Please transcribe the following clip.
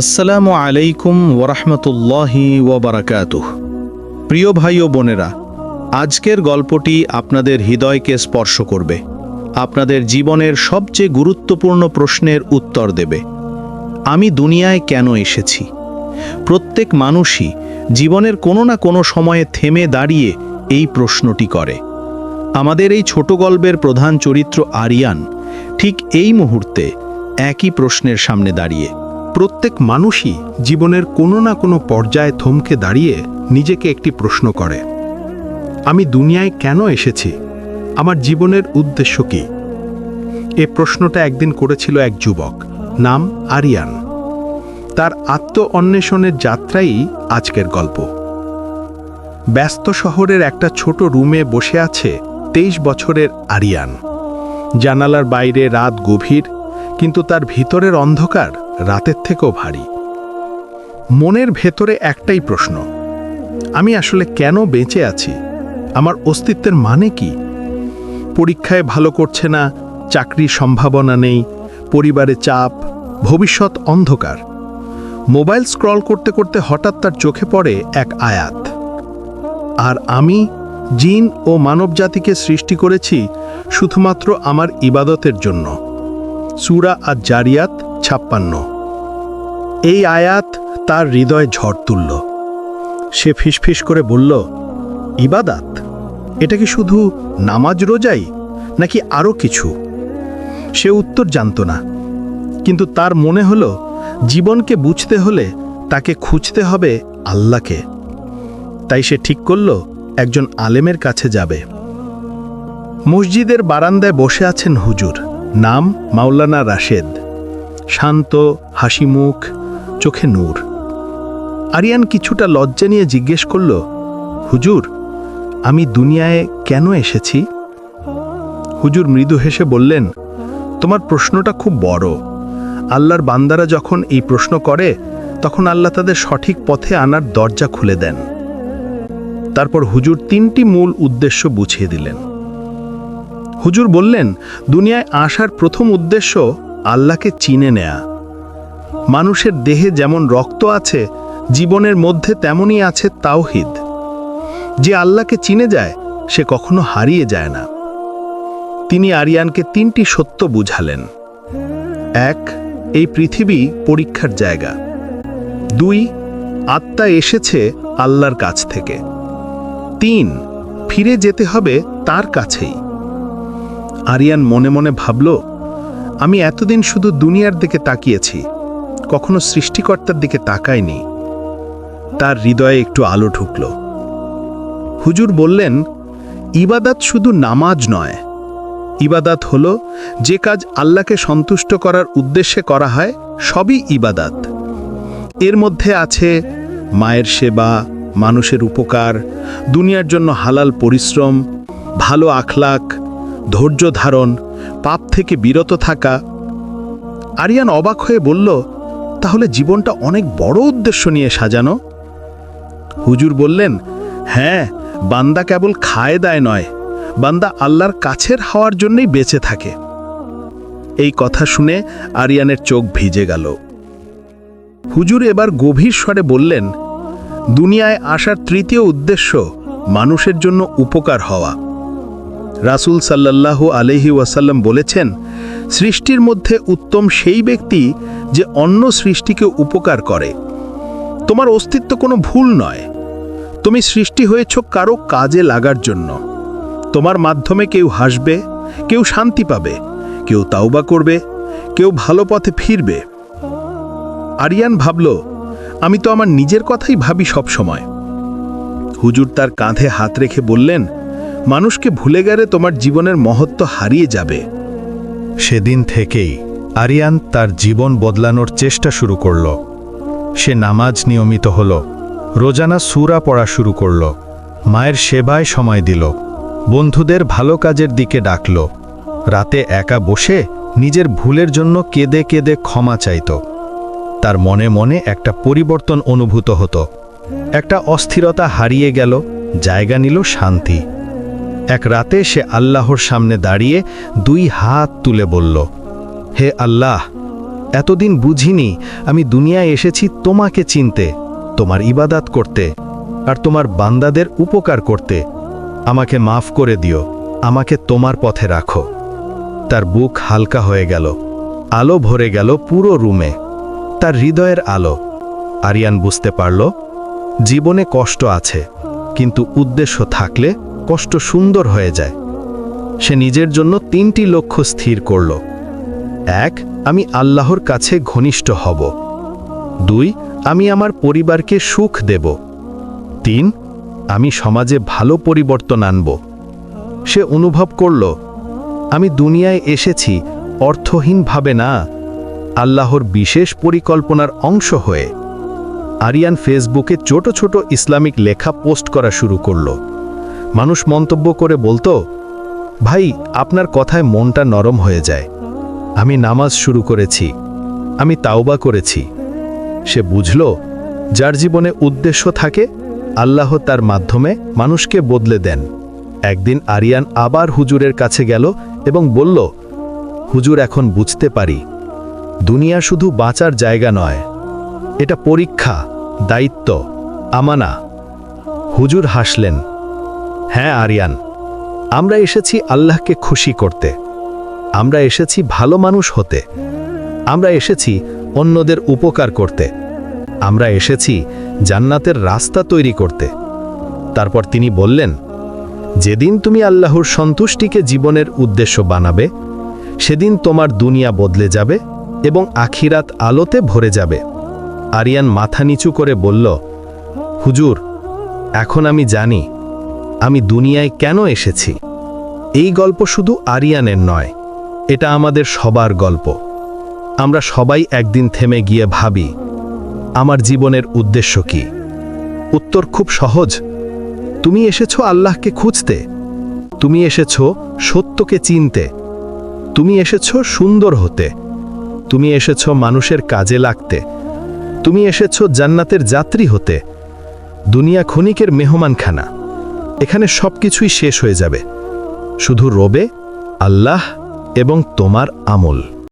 আসসালামু আলাইকুম ওরহমতুল্লাহি ওবরাকাতুহ। প্রিয় ভাই ও বোনেরা, আজকের গল্পটি আপনাদের হৃদয়কে স্পর্শ করবে, আপনাদের জীবনের সবচেয়ে গুরুত্বপূর্ণ প্রশ্নের উত্তর দেবে, আমি দুনিয়ায় কেন এসেছি? প্রত্যেক মানুষই জীবনের কোনো না কোনো সময়ে থেমে দাঁড়িয়ে এই প্রশ্নটি করে। আমাদের এই ছোট গল্পের প্রধান চরিত্র আরিয়ান ঠিক এই মুহূর্তে একই প্রশ্নের সামনে দাঁড়িয়ে প্রত্যেক মানুষই জীবনের কোনো না কোনো পর্যায়ে থমকে দাঁড়িয়ে নিজেকে একটি প্রশ্ন করে, আমি দুনিয়ায় কেন এসেছি? আমার জীবনের উদ্দেশ্য কি? এ প্রশ্নটা একদিন করেছিল এক যুবক, নাম আরিয়ান। তার আত্ম অন্বেষণের যাত্রাই আজকের গল্প। ব্যস্ত শহরের একটা ছোট রুমে বসে আছে তেইশ বছরের আরিয়ান। জানালার বাইরে রাত গভীর, কিন্তু তার ভিতরের অন্ধকার রাতের থেকেও ভারী। মনের ভেতরে একটাই প্রশ্ন, আমি আসলে কেন বেঁচে আছি? আমার অস্তিত্বের মানে কি? পরীক্ষায় ভালো করছে না, চাকরির সম্ভাবনা নেই, পরিবারে চাপ, ভবিষ্যৎ অন্ধকার। মোবাইল স্ক্রল করতে করতে হঠাৎ তার চোখে পড়ে এক আয়াত। আর আমি, জিন ও মানবজাতিকে সৃষ্টি করেছি শুধুমাত্র আমার ইবাদতের জন্য। সুরা আর জারিয়াত ছাপ্পান্ন। এই আয়াত তার হৃদয়ে ঝড় তুলল। সে ফিসফিস করে বলল, ইবাদাত? এটা কি শুধু নামাজ রোজাই, নাকি আরও কিছু? সে উত্তর জানত না। কিন্তু তার মনে হলো, জীবনকে বুঝতে হলে তাকে খুঁজতে হবে আল্লাহকে। তাই সে ঠিক করল, একজন আলেমের কাছে যাবে। মসজিদের বারান্দায় বসে আছেন হুজুর, নাম মাওলানা রাশেদ। শান্ত হাসি মুখ চোখে নূর। আরিয়ান কিছুটা লজ্জা নিয়ে জিজ্ঞেস করল, হুজুর, আমি দুনিয়ায় কেন এসেছি? হুজুর মৃদু হেসে বললেন, তোমার প্রশ্নটা খুব বড়। আল্লাহর বান্দারা যখন এই প্রশ্ন করে, তখন আল্লাহ তাদের সঠিক পথে আনার দরজা খুলে দেন। তারপর হুজুর তিনটি মূল উদ্দেশ্য বুঝিয়ে দিলেন। হুজুর বললেন, দুনিয়ায় আসার প্রথম উদ্দেশ্য আল্লাহকে চিনে নেয়া। মানুষের দেহে যেমন রক্ত আছে, জীবনের মধ্যে তেমনই আছে তাওহিদ। যে আল্লাহকে চিনে যায়, সে কখনো হারিয়ে যায় না। তিনি আরিয়ানকে তিনটি সত্য বুঝালেন। এক, এই পৃথিবী পরীক্ষার জায়গা। দুই, আত্মা এসেছে আল্লাহর কাছ থেকে। তিন, ফিরে যেতে হবে তার কাছেই। আরিয়ান মনে মনে ভাবল আমি এতদিন শুধু দুনিয়ার দিকে তাকিয়েছি, কখনো সৃষ্টিকর্তার দিকে তাকাইনি। তার হৃদয়ে একটু আলো ঢুকল। হুজুর বললেন, ইবাদাত শুধু নামাজ নয়। ইবাদাত হল, যে কাজ আল্লাহকে সন্তুষ্ট করার উদ্দেশ্যে করা হয়, সবই ইবাদাত। এর মধ্যে আছে মায়ের সেবা, মানুষের উপকার, দুনিয়ার জন্য হালাল পরিশ্রম, ভালো আখলাক ধৈর্য ধারণ পাপ থেকে বিরত থাকা। আরিয়ান অবাক হয়ে বলল, তাহলে জীবনটা অনেক বড় উদ্দেশ্য নিয়ে সাজানো? হুজুর বললেন হ্যাঁ বান্দা কেবল খায় দায় নয়, বান্দা আল্লাহর কাছের হওয়ার জন্যই বেঁচে থাকে। এই কথা শুনে আরিয়ানের চোখ ভিজে গেল। হুজুর এবার গভীর স্বরে বললেন, দুনিয়ায় আসার তৃতীয় উদ্দেশ্য মানুষের জন্য উপকার হওয়া। রাসূল সাল্লাল্লাহু আলহি ওয়াসাল্লাম বলেছেন, সৃষ্টির মধ্যে উত্তম সেই ব্যক্তি যে অন্য সৃষ্টিকে উপকার করে। তোমার অস্তিত্ব কোনো ভুল নয়। তুমি সৃষ্টি হয়েছ কারও কাজে লাগার জন্য। তোমার মাধ্যমে কেউ হাসবে, কেউ শান্তি পাবে, কেউ তাওবা করবে, কেউ ভালো পথে ফিরবে। আরিয়ান ভাবল, আমি তো আমার নিজের কথাই ভাবি সব সময় হুজুর তার কাঁধে হাত রেখে বললেন মানুষকে ভুলে গেলে তোমার জীবনের মহত্ব হারিয়ে যাবে। সেদিন থেকেই আরিয়ান তার জীবন বদলানোর চেষ্টা শুরু করল। সে নামাজ নিয়মিত হল, রোজানা সুরা পড়া শুরু করল, মায়ের সেবায় সময় দিল, বন্ধুদের ভালো কাজের দিকে ডাকল, রাতে একা বসে নিজের ভুলের জন্য কেঁদে কেঁদে ক্ষমা চাইত। তার মনে মনে একটা পরিবর্তন অনুভূত হতো, একটা অস্থিরতা হারিয়ে গেল, জায়গা নিল শান্তি। এক রাতে সে আল্লাহর সামনে দাঁড়িয়ে দুই হাত তুলে বলল, হে আল্লাহ, এতদিন বুঝিনি আমি দুনিয়ায় এসেছি তোমাকে চিনতে, তোমার ইবাদাত করতে আর তোমার বান্দাদের উপকার করতে। আমাকে মাফ করে দিও, আমাকে তোমার পথে রাখো। তার বুক হালকা হয়ে গেল, আলো ভরে গেল পুরো রুমে। তার হৃদয়ের আলো, আরিয়ান বুঝতে পারল, জীবনে কষ্ট আছে, কিন্তু উদ্দেশ্য থাকলে কষ্ট সুন্দর হয়ে যায়। সে নিজের জন্য তিনটি লক্ষ্য স্থির করল। এক, আমি আল্লাহর কাছে ঘনিষ্ঠ হব। দুই, আমি আমার পরিবারকে সুখ দেব। তিন, আমি সমাজে ভালো পরিবর্তন আনব। সে অনুভব করল, আমি দুনিয়ায় এসেছি, অর্থহীনভাবে না, আল্লাহর বিশেষ পরিকল্পনার অংশ হয়ে। আরিয়ান ফেসবুকে ছোট ছোট ইসলামিক লেখা পোস্ট করা শুরু করল। মানুষ মন্তব্য করে বলতো, ভাই, আপনার কথায় মনটা নরম হয়ে যায়। আমি নামাজ শুরু করেছি, আমি তাওবা করেছি। সে বুঝল, যার জীবনে উদ্দেশ্য থাকে, আল্লাহ তার মাধ্যমে মানুষকে বদলে দেন। একদিন আরিয়ান আবার হুজুরের কাছে গেল এবং বলল, হুজুর, এখন বুঝতে পারি। দুনিয়া শুধু বাঁচার জায়গা নয়, এটা পরীক্ষা, দায়িত্ব, আমানা। হুজুর হাসলেন। হ্যাঁ আরিয়ান। আমরা এসেছি আল্লাহকে খুশি করতে। আমরা এসেছি ভালো মানুষ হতে। আমরা এসেছি অন্যদের উপকার করতে। আমরা এসেছি জান্নাতের রাস্তা তৈরি করতে। তারপর তিনি বললেন, যেদিন তুমি আল্লাহর সন্তুষ্টিকে জীবনের উদ্দেশ্য বানাবে, সেদিন তোমার দুনিয়া বদলে যাবে এবং আখিরাত আলোতে ভরে যাবে। আরিয়ান মাথা নিচু করে বলল, হুজুর, এখন আমি জানি আমি দুনিয়ায় কেন এসেছি? এই গল্প শুধু আরিয়ানের নয়, এটা আমাদের সবার গল্প। আমরা সবাই একদিন থেমে গিয়ে ভাবি, আমার জীবনের উদ্দেশ্য কি? উত্তর খুব সহজ, তুমি এসেছ আল্লাহকে খুঁজতে। তুমি এসেছ সত্যকে চিনতে। তুমি এসেছ সুন্দর হতে। তুমি এসেছ মানুষের কাজে লাগতে। তুমি এসেছ জান্নাতের যাত্রী হতে। দুনিয়া ক্ষণিকের মেহমানখানা। এখানে সব কিছুই শেষ হয়ে যাবে। শুধু রবে আল্লাহ এবং তোমার আমল।